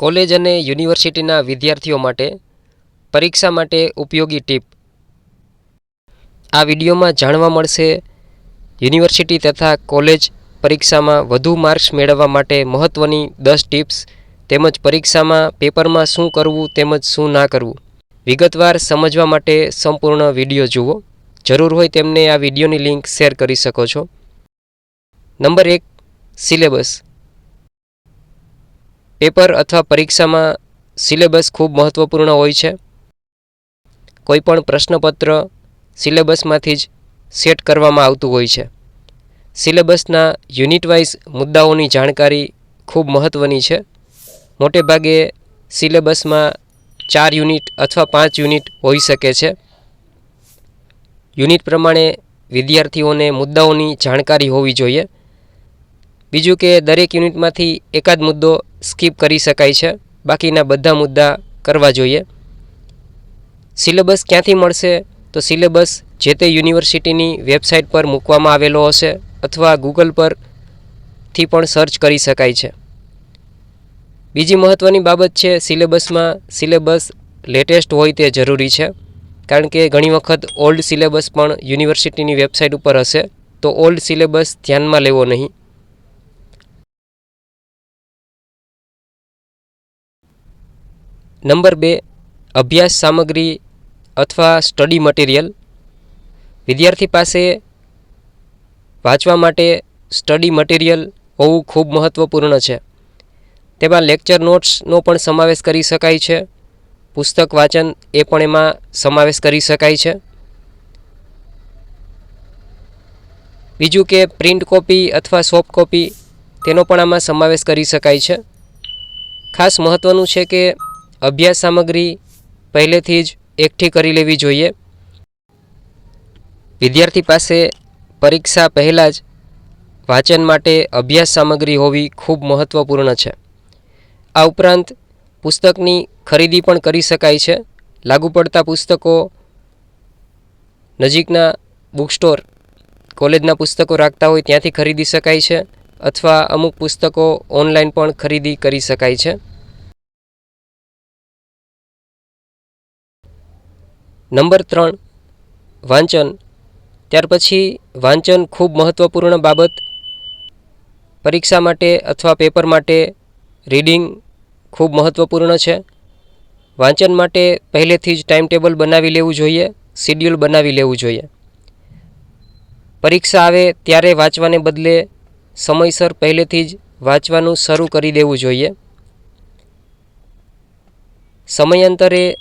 College અને યુનિવર્સિટીના વિદ્યાર્થીઓ માટે પરીક્ષા માટે ઉપયોગી ટીપ. આ વિડીયોમાં જાણવા મળશે, યુનિવર્સિટી તથા કોલેજ પરીક્ષામાં વધુ માર્ક્સ મેળવવા માટે મહત્ત્વની દસ ટિપ્સ, તેમજ પરીક્ષામાં પેપરમાં શું કરવું તેમજ શું ના કરવું. વિગતવાર સમજવા માટે સંપૂર્ણ વીડિયો જુઓ. જરૂર હોય તેમને આ વિડીયોની લિંક શેર કરી શકો છો. નંબર એક, સિલેબસ. પેપર અથવા પરીક્ષામાં સિલેબસ ખૂબ મહત્ત્વપૂર્ણ હોય છે. કોઈપણ પ્રશ્નપત્ર સિલેબસમાંથી જ સેટ કરવામાં આવતું હોય છે. સિલેબસના યુનિટ વાઇઝ મુદ્દાઓની જાણકારી ખૂબ મહત્ત્વની છે. મોટે ભાગે સિલેબસમાં ચાર યુનિટ અથવા પાંચ યુનિટ હોઈ શકે છે. યુનિટ પ્રમાણે વિદ્યાર્થીઓને મુદ્દાઓની જાણકારી હોવી જોઈએ. બીજું કે દરેક યુનિટમાંથી એકાદ મુદ્દો સ્કીપ કરી શકાય છે. બાકીના બધા મુદ્દા કરવા જોઈએ. સિલેબસ ક્યાંથી મળશે? તો સિલેબસ જે તે યુનિવર્સિટીની વેબસાઇટ પર મૂકવામાં આવેલો હશે અથવા ગૂગલ પરથી પણ સર્ચ કરી શકાય છે. બીજી મહત્ત્વની બાબત છે સિલેબસમાં સિલેબસ લેટેસ્ટ હોય તે જરૂરી છે. કારણ કે ઘણી વખત ઓલ્ડ સિલેબસ પણ યુનિવર્સિટીની વેબસાઇટ ઉપર હશે. તો ઓલ્ડ સિલેબસ ધ્યાનમાં લેવો નહીં. નંબર બે, અભ્યાસ સામગ્રી અથવા સ્ટડી મટીરિયલ. વિદ્યાર્થી પાસે વાંચવા માટે સ્ટડી મટીરિયલ હોવું ખૂબ મહત્ત્વપૂર્ણ છે. તેમાં લેક્ચર નોટ્સનો પણ સમાવેશ કરી શકાય છે. પુસ્તક વાંચન એ પણ એમાં સમાવેશ કરી શકાય છે. બીજું કે પ્રિન્ટ કોપી અથવા સોફ્ટ કોપી, તેનો પણ આમાં સમાવેશ કરી શકાય છે. ખાસ મહત્ત્વનું છે કે અભ્યાસ સામગ્રી પહેલેથી જ એકઠી કરી લેવી જોઈએ. વિદ્યાર્થી પાસે પરીક્ષા પહેલાં જ વાંચન માટે અભ્યાસ સામગ્રી હોવી ખૂબ મહત્ત્વપૂર્ણ છે. આ ઉપરાંત પુસ્તકની ખરીદી પણ કરી શકાય છે. લાગુ પડતા પુસ્તકો નજીકના બુક સ્ટોર કોલેજના પુસ્તકો રાખતા હોય ત્યાંથી ખરીદી શકાય છે અથવા અમુક પુસ્તકો ઓનલાઈન પણ ખરીદી કરી શકાય છે. નંબર ત્રણ, વાંચન. ત્યાર પછી વાંચન ખૂબ મહત્ત્વપૂર્ણ બાબત. પરીક્ષા માટે અથવા પેપર માટે રીડિંગ ખૂબ મહત્ત્વપૂર્ણ છે. વાંચન માટે પહેલેથી જ ટાઈમ ટેબલ બનાવી લેવું જોઈએ, શિડ્યુલ બનાવી લેવું જોઈએ. પરીક્ષા આવે ત્યારે વાંચવાને બદલે સમયસર પહેલેથી જ વાંચવાનું શરૂ કરી દેવું જોઈએ. સમયાંતરે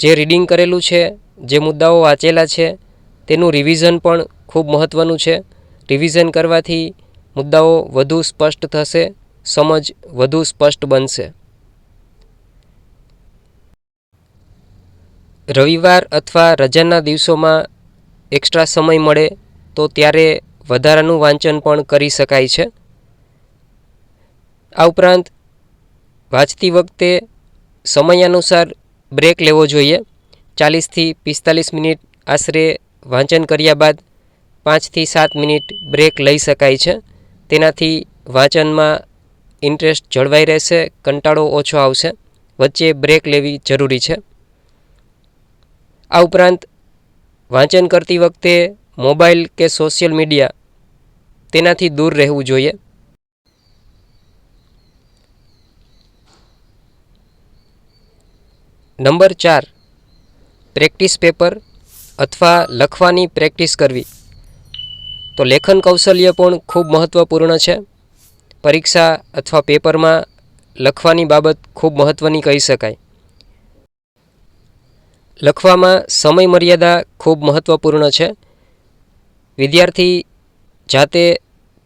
જે રીડિંગ કરેલું છે, જે મુદ્દાઓ વાંચેલા છે, તેનું રિવિઝન પણ ખૂબ મહત્ત્વનું છે. રિવિઝન કરવાથી મુદ્દાઓ વધુ સ્પષ્ટ થશે, સમજ વધુ સ્પષ્ટ બનશે. રવિવાર અથવા રજાના દિવસોમાં એક્સ્ટ્રા સમય મળે તો ત્યારે વધારાનું વાંચન પણ કરી શકાય છે. આ ઉપરાંત વાંચતી વખતે સમયાનુસાર બ્રેક લેવો જોઈએ. ચાલીસથી પિસ્તાલીસ મિનિટ આશરે વાંચન કર્યા બાદ પાંચથી સાત મિનિટ બ્રેક લઈ શકાય છે. તેનાથી વાંચનમાં ઇન્ટરેસ્ટ જળવાઈ રહેશે, કંટાળો ઓછો આવશે, વચ્ચે બ્રેક લેવી જરૂરી છે. આ ઉપરાંત વાંચન કરતી વખતે મોબાઈલ કે સોશિયલ મીડિયા તેનાથી દૂર રહેવું જોઈએ. નંબર ચાર, પ્રેક્ટિસ પેપર અથવા લખવાની પ્રેક્ટિસ કરવી. તો લેખન કૌશલ્ય પણ ખૂબ મહત્ત્વપૂર્ણ છે. પરીક્ષા અથવા પેપરમાં લખવાની બાબત ખૂબ મહત્ત્વની કહી શકાય. લખવામાં સમય મર્યાદા ખૂબ મહત્ત્વપૂર્ણ છે. વિદ્યાર્થી જાતે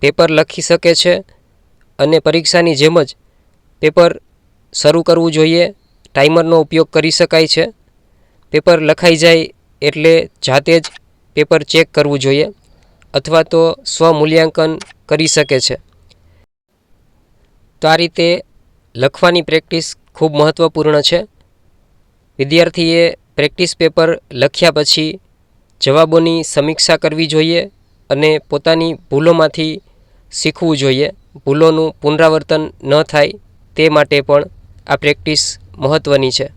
પેપર લખી શકે છે અને પરીક્ષાની જેમ જ પેપર શરૂ કરવું જોઈએ. ટાઈમરનો ઉપયોગ કરી શકાય છે. પેપર લખાઈ જાય એટલે જાતે જ પેપર ચેક કરવું જોઈએ અથવા તો સ્વમૂલ્યાંકન કરી શકે છે. તો આ રીતે લખવાની પ્રેક્ટિસ ખૂબ મહત્ત્વપૂર્ણ છે. વિદ્યાર્થીએ પ્રેક્ટિસ પેપર લખ્યા પછી જવાબોની સમીક્ષા કરવી જોઈએ અને પોતાની ભૂલોમાંથી શીખવું જોઈએ. ભૂલોનું પુનરાવર્તન ન થાય તે માટે પણ આ પ્રેક્ટિસ મહત્ત્વની છે.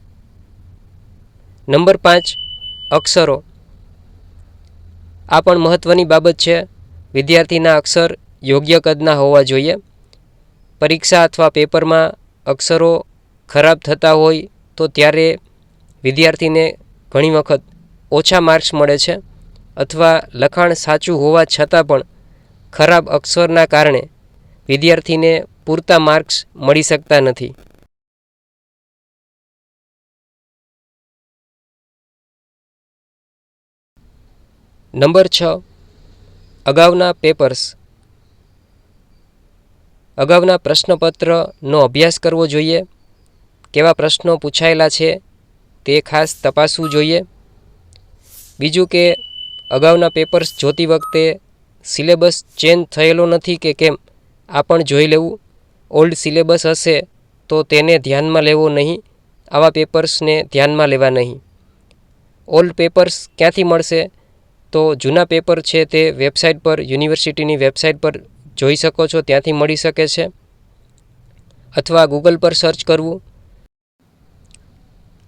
નંબર પાંચ, અક્ષરો. આ પણ મહત્ત્વની બાબત છે. વિદ્યાર્થીના અક્ષર યોગ્ય કદના હોવા જોઈએ. પરીક્ષા અથવા પેપરમાં અક્ષરો ખરાબ થતા હોય તો ત્યારે વિદ્યાર્થીને ઘણી વખત ઓછા માર્ક્સ મળે છે અથવા લખાણ સાચું હોવા છતાં પણ ખરાબ અક્ષરના કારણે વિદ્યાર્થીને પૂરતા માર્ક્સ મળી શકતા નથી. નંબર છ, અગાઉના પેપર્સ અગાઉના પ્રશ્નપત્રનો અભ્યાસ કરવો જોઈએ. કેવા પ્રશ્નો પૂછાયેલા છે તે ખાસ તપાસવું જોઈએ. બીજું કે, અગાઉના પેપર્સ જોતી વખતે સિલેબસ ચેન્જ થયેલો નથી કે કેમ, આ પણ જોઈ લેવું. ઓલ્ડ સિલેબસ હશે તો તેને ધ્યાનમાં લેવો નહીં, આવા પેપર્સને ધ્યાનમાં લેવા નહીં. ઓલ્ડ પેપર્સ ક્યાંથી મળશે? તો જૂના પેપર છે તે વેબસાઇટ પર, યુનિવર્સિટીની વેબસાઇટ પર જોઈ શકો છો, ત્યાંથી મળી શકે છે. અથવા ગૂગલ પર સર્ચ કરવું.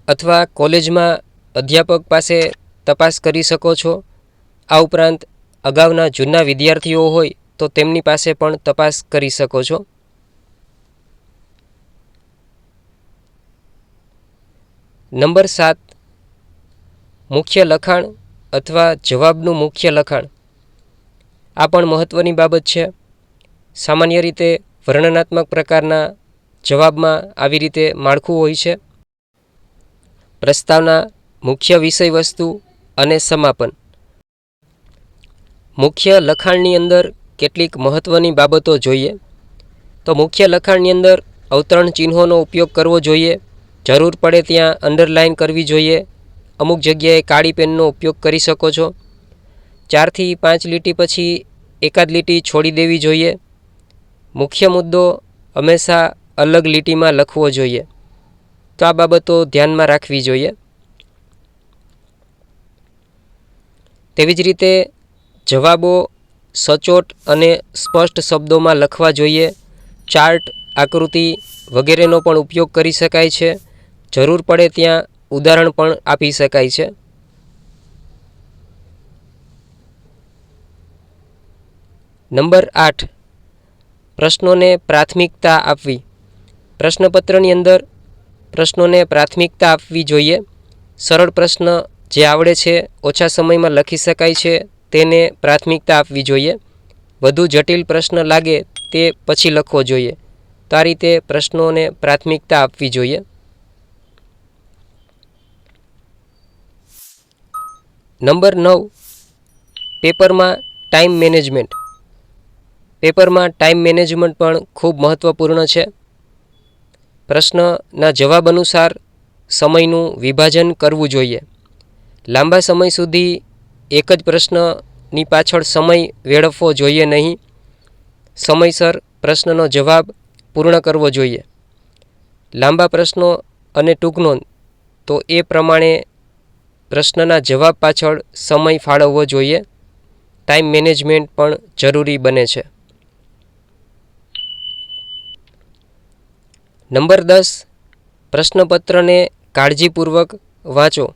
અથવા કોલેજમાં અધ્યાપક પાસે તપાસ કરી શકો છો. આ ઉપરાંત અગાઉના જૂના વિદ્યાર્થીઓ હોય તો તેમની પાસે પણ તપાસ કરી શકો છો. નંબર સાત. મુખ્ય લખાણ અથવા જવાબનું મુખ્ય લખાણ. આ પણ મહત્ત્વની બાબત છે. સામાન્ય રીતે વર્ણનાત્મક પ્રકારના જવાબમાં આવી રીતે માળખું હોય છે. પ્રસ્તાવના, મુખ્ય વિષય વસ્તુ અને સમાપન. મુખ્ય લખાણની અંદર કેટલીક મહત્ત્વની બાબતો જોઈએ. તો મુખ્ય લખાણની અંદર અવતરણ ચિહ્નોનો ઉપયોગ કરવો જોઈએ. જરૂર પડે ત્યાં અંડરલાઇન કરવી જોઈએ. અમુક જગ્યાએ કાળી પેનનો ઉપયોગ કરી શકો છો. ચારથી પાંચ લીટી પછી એકાદ લીટી છોડી દેવી જોઈએ. મુખ્ય મુદ્દો હંમેશા અલગ લીટીમાં લખવો જોઈએ. તો આ બાબતો ધ્યાનમાં રાખવી જોઈએ. તેવી જ રીતે જવાબો સચોટ અને સ્પષ્ટ શબ્દોમાં લખવા જોઈએ. ચાર્ટ, આકૃતિ વગેરેનો પણ ઉપયોગ કરી શકાય છે. જરૂર પડે ત્યાં ઉદાહરણ પણ આપી શકાય છે. નંબર આઠ. પ્રશ્નોને પ્રાથમિકતા આપવી. પ્રશ્નપત્રની અંદર પ્રશ્નોને પ્રાથમિકતા આપવી જોઈએ. સરળ પ્રશ્ન જે આવડે છે, ઓછા સમયમાં લખી શકાય છે, તેને પ્રાથમિકતા આપવી જોઈએ. વધુ જટિલ પ્રશ્ન લાગે તે પછી લખવો જોઈએ. તો આ રીતે પ્રશ્નોને પ્રાથમિકતા આપવી જોઈએ. નંબર નવ, પેપરમાં ટાઈમ મેનેજમેન્ટ. પેપરમાં ટાઈમ મેનેજમેન્ટ પણ ખૂબ મહત્ત્વપૂર્ણ છે. પ્રશ્નના જવાબ અનુસાર સમયનું વિભાજન કરવું જોઈએ. લાંબા સમય સુધી એક જ પ્રશ્નની પાછળ સમય વેડફવો જોઈએ નહીં. સમયસર પ્રશ્નનો જવાબ પૂર્ણ કરવો જોઈએ. લાંબા પ્રશ્નો અને ટૂંકનો તો એ પ્રમાણે પ્રશ્નના જવાબ પાછળ સમય ફાળવવો જોઈએ. ટાઈમ મેનેજમેન્ટ પણ જરૂરી બને છે. નંબર દસ, પ્રશ્નપત્રને કાળજીપૂર્વક વાંચો.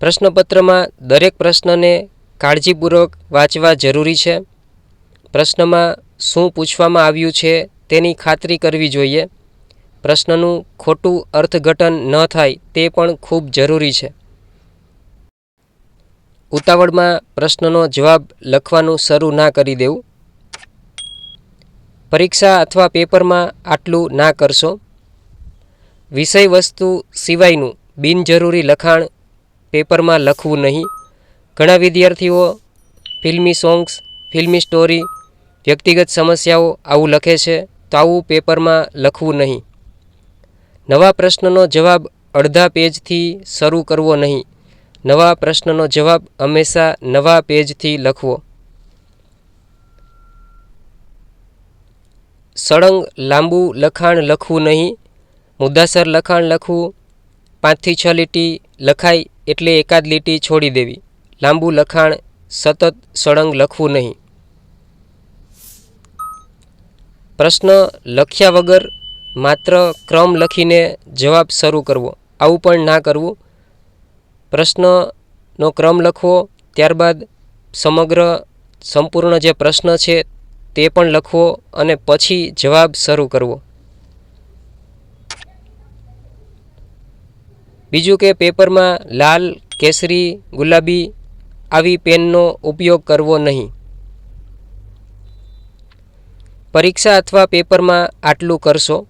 પ્રશ્નપત્રમાં દરેક પ્રશ્નને કાળજીપૂર્વક વાંચવા જરૂરી છે. પ્રશ્નમાં શું પૂછવામાં આવ્યું છે તેની ખાતરી કરવી જોઈએ. પ્રશ્નનું ખોટું અર્થઘટન ન થાય તે પણ ખૂબ જરૂરી છે. ઉતાવળમાં પ્રશ્નનો જવાબ લખવાનું શરૂ ના કરી દેવું. પરીક્ષા અથવા પેપરમાં આટલું ના કરશો. વિષય વસ્તુ સિવાયનું બિનજરૂરી લખાણ પેપરમાં લખવું નહીં. ઘણા વિદ્યાર્થીઓ ફિલ્મી સોંગ્સ, ફિલ્મી સ્ટોરી, વ્યક્તિગત સમસ્યાઓ આવું લખે છે તો આવું પેપરમાં લખવું નહીં. નવા પ્રશ્નનો જવાબ અડધા પેજથી શરૂ કરવો નહીં. નવા પ્રશ્નનો જવાબ હંમેશા નવા પેજથી લખવો. સળંગ લાંબુ લખાણ લખવું નહીં. મુદ્દાસર લખાણ લખવું. પાંચથી છ લીટી લખાય એટલે એકાદ લીટી છોડી દેવી. લાંબુ લખાણ સતત સળંગ લખવું નહીં. પ્રશ્ન લખ્યા વગર માત્ર ક્રમ લખીને જવાબ શરૂ કરવો. આવું પણ ના કરવું. પ્રશ્નનો ક્રમ લખવો, ત્યારબાદ સમગ્ર સંપૂર્ણ જે પ્રશ્ન છે તે પણ લખવો અને પછી જવાબ શરૂ કરવો. બીજું કે પેપરમાં લાલ, કેસરી, ગુલાબી આવી પેનનો ઉપયોગ કરવો નહીં. પરીક્ષા અથવા પેપરમાં આટલું કરશો.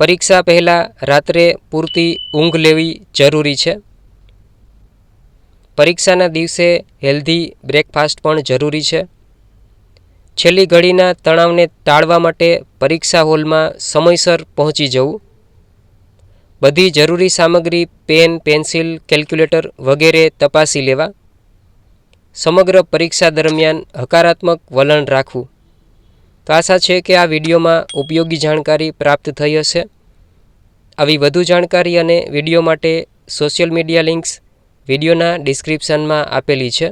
પરીક્ષા પહેલાં રાત્રે પૂરતી ઊંઘ લેવી જરૂરી છે. પરીક્ષાના દિવસે હેલ્ધી બ્રેકફાસ્ટ પણ જરૂરી છે. છેલ્લી ઘડીના તણાવને ટાળવા માટે પરીક્ષા હોલમાં સમયસર પહોંચી જવું. બધી જરૂરી સામગ્રી, પેન, પેન્સિલ, કેલ્ક્યુલેટર વગેરે તપાસી લેવા. સમગ્ર પરીક્ષા દરમિયાન હકારાત્મક વલણ રાખવું. તો આશા છે કે આ વિડીયોમાં ઉપયોગી જાણકારી પ્રાપ્ત થઈ હશે. આવી વધુ જાણકારી અને વીડિયો માટે સોશિયલ મીડિયા લિંક્સ વિડીયોના ડિસ્ક્રિપ્શનમાં આપેલી છે.